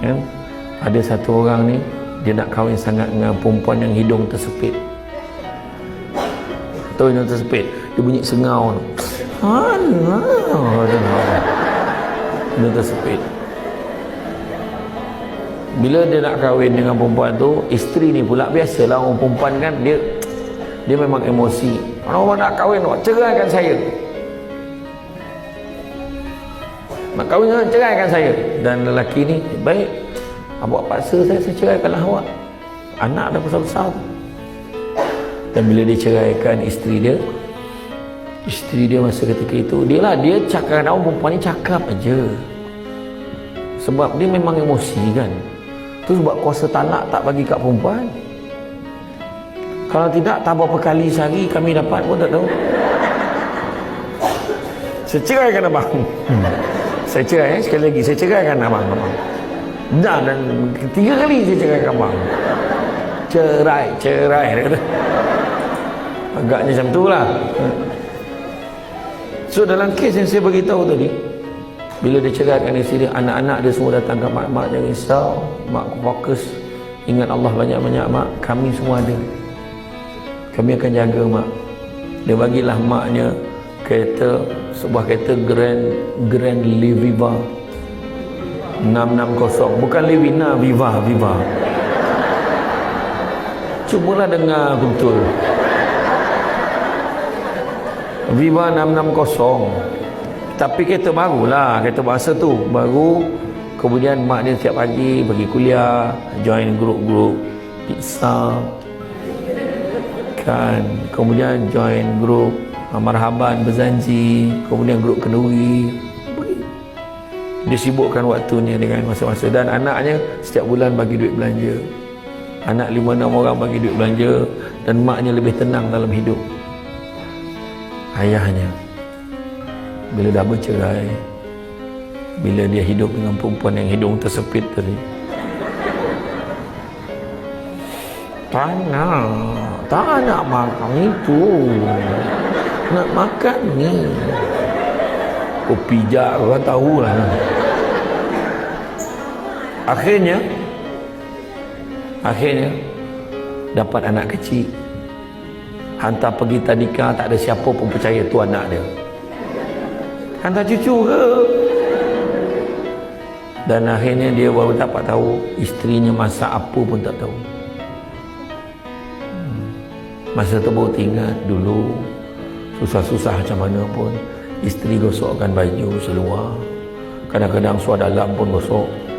kan ada satu orang ni dia nak kahwin sangat dengan perempuan yang hidung tersepit. Tahu hidung tersepit? Dia bunyi sengau Alah, hidung tersepit. Bila dia nak kahwin dengan perempuan tu isteri ni pula biasalah orang perempuan kan dia dia memang emosi. Orang nak kahwin ceraikan saya kahwin dengan ceraikan saya. Dan lelaki ni baik. Awak paksa saya saya ceraikanlah awak. Anak dah besar-besar dan bila dia ceraikan isteri dia isteri dia masa ketika itu dia lah dia cakap orang perempuan ni cakap aja. Sebab dia memang emosi kan. Tu sebab kuasa talak tak bagi kat perempuan. Kalau tidak tak berapa kali sehari kami dapat pun tak tahu. Saya ceraikan abang. Hmm. Saya cerai eh? sekali lagi saya ceraikan abang abang. Dah dan tiga kali saya ceraikan abang. Cerai cerai kata. Agaknya macam tu lah. So dalam kes yang saya beritahu tadi bila dia ceraikan isteri dia anak-anak dia semua datang ke mak mak jangan risau. Mak fokus. Ingat Allah banyak-banyak mak. Kami semua ada. Kami akan jaga mak. Dia bagilah maknya kereta sebuah kereta Grand Grand Liviva 660 bukan Livina Viva Viva. Cubalah dengar betul. Viva 660 tapi kereta baru lah kereta bahasa tu. Baru kemudian mak dia setiap pagi pergi kuliah join grup-grup pizza kan? Kemudian join grup marhaban berzanji kemudian grup kenduri. Dia sibukkan waktunya dengan masa-masa. Dan anaknya setiap bulan bagi duit belanja. Anak lima enam orang bagi duit belanja dan maknya lebih tenang dalam hidup. Ayahnya bila dah bercerai bila dia hidup dengan perempuan yang hidung tersepit tadi tak nak tak nak makan itu. Nak makan ni. Kopi jak tahu lah akhirnya akhirnya dapat anak kecil. Hantar pergi tadika tak ada siapa pun percaya tu anak dia. Hantar cucu ke? Dan akhirnya dia baru dapat tahu isterinya masak apa pun tak tahu masa baru tinggal dulu susah-susah macam mana pun isteri gosokkan baju seluar. Kadang-kadang suar dalam pun gosok